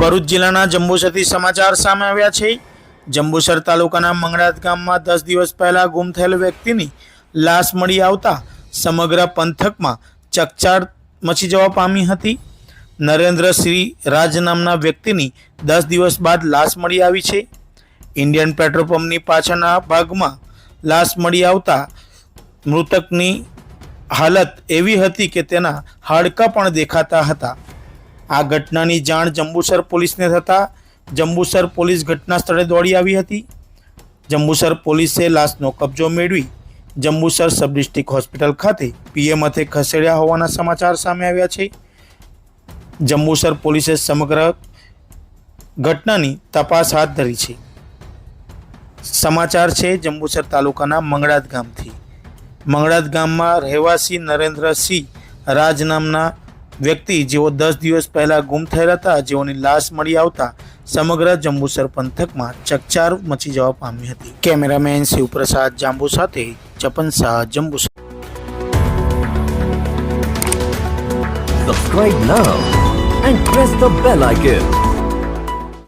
ભરૂચ જિલ્લાના જંબુસરથી સમાચાર સામે આવ્યા છે. જંબુસર તાલુકાના મંગળાત ગામમાં દસ દિવસ પહેલા ગુમ થયેલ વ્યક્તિની લાશ મળી આવતા સમગ્ર પંથકમાં ચકચાર મચી જવા પામી હતી. નરેન્દ્રશ્રી રાજ નામના વ્યક્તિની દસ દિવસ બાદ લાશ મળી આવી છે. ઇન્ડિયન પેટ્રોલ પંપની પાછળના ભાગમાં લાશ મળી આવતા મૃતકની હાલત એવી હતી કે તેના હાડકાં પણ દેખાતા હતા. આ ઘટનાની જાણ જંબુસર પોલીસને થતાં જંબુસર પોલીસ ઘટના સ્થળે દોડી આવી હતી. જંબુસર પોલીસે લાશનો કબજો મેળવી જંબુસર સબ ડિસ્ટ્રિક્ટ હોસ્પિટલ ખાતે પીએમ મથે ખસેડ્યા હોવાના સમાચાર સામે આવ્યા છે. જંબુસર પોલીસે સમગ્ર ઘટનાની તપાસ હાથ ધરી છે. સમાચાર છે, જંબુસર તાલુકાના મંગળાત ગામથી. મંગળાત ગામમાં રહેવાસી નરેન્દ્રસિંહ રાજ નામના વ્યક્તિ જેઓ દસ દિવસ પહેલા ગુમ થયેલા હતા, જેઓની લાશ મળી આવતા સમગ્ર જંબુસર પંથકમાં ચકચાર મચી જવા પામી હતી કેમેરામેન શિવપ્રસાદ જાંબુ સાથે Chapan Shah Jambusar subscribe now and press the bell icon.